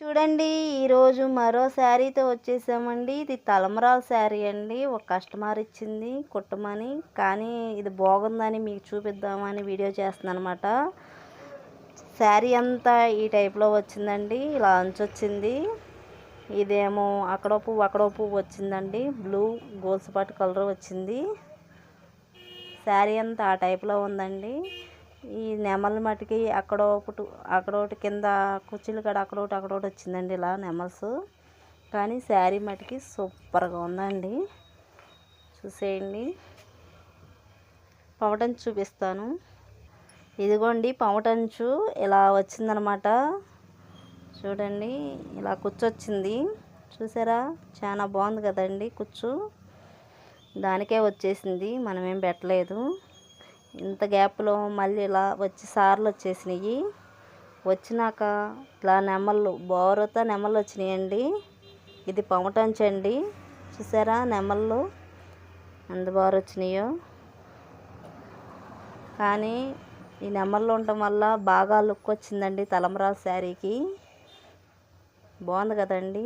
చూడండి ఈరోజు మరో శారీతో వచ్చేసామండి. ఇది తలమరాల శారీ అండి. ఒక కస్టమర్ ఇచ్చింది కుట్టమని. కానీ ఇది బాగుందని మీకు చూపిద్దామని వీడియో చేస్తున్నాను అనమాట శారీ అంతా ఈ టైప్లో వచ్చిందండి. ఇలా అంచొచ్చింది. ఇదేమో అక్కడో పువ్వు అక్కడో పువ్వు వచ్చిందండి. బ్లూ గోల్స్పాట్ కలర్ వచ్చింది. శారీ అంతా ఆ టైప్లో ఉందండి. ఈ నెమలి మటుకి అక్కడ ఒకటి అక్కడ ఒకటి కింద కుర్చీలు కాడ అక్కడ ఒకటి అక్కడ ఒకటి వచ్చిందండి ఇలా నెమల్స్. కానీ శారీ మటుకి సూపర్గా ఉందండి. చూసేయండి. పవటంచు చూపిస్తాను. ఇదిగోండి పవటంచు ఇలా వచ్చిందనమాట. చూడండి ఇలా కుచ్చొచ్చింది. చూసారా? చాలా బాగుంది కదండి కుచ్చు. దానికే వచ్చేసింది. మనమేం పెట్టలేదు. ఇంత గ్యాప్లో మళ్ళీ ఇలా వచ్చి సార్లు వచ్చేసినాయి. వచ్చినాక ఇలా నెమళ్ళు బోరతో నెమళ్ళు వచ్చినాయండి. ఇది పొమటంచండి చూసారా నెమళ్ళు ఎంత బాగా వచ్చినాయో కానీ ఈ నెమళ్ళు ఉండటం వల్ల బాగా లుక్ వచ్చిందండి తలంబరాల శారీకి. బాగుంది కదండి.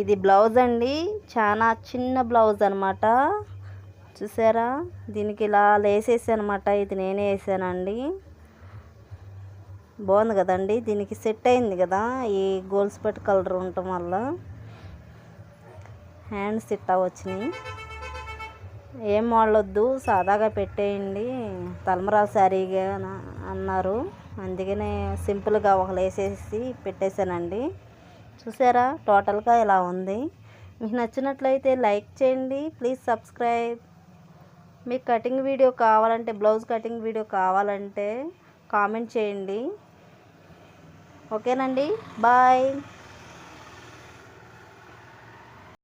ఇది బ్లౌజ్ అండి. చాలా చిన్న బ్లౌజ్ అనమాట చూసారా? దీనికి ఇలా లేసేసానమాట ఇది నేనే వేసానండి. బాగుంది కదండి. దీనికి సెట్ అయింది కదా ఈ గోల్స్ పెట్ కలర్ ఉండటం వల్ల. హ్యాండ్ సెట్ వచ్చినాయి ఏం వాడొద్దు సాదాగా పెట్టేయండి. తలమరాల శారీగా అన్నారు. అందుకనే సింపుల్గా ఒక లేసేసి పెట్టేశానండి. చూసారా? టోటల్గా ఇలా ఉంది. మీకు నచ్చినట్లయితే లైక్ చేయండి. Please subscribe. మీకు కటింగ్ వీడియో కావాలంటే బ్లౌజ్ కటింగ్ వీడియో కావాలంటే కామెంట్ చేయండి. ఓకేనండి? బాయ్.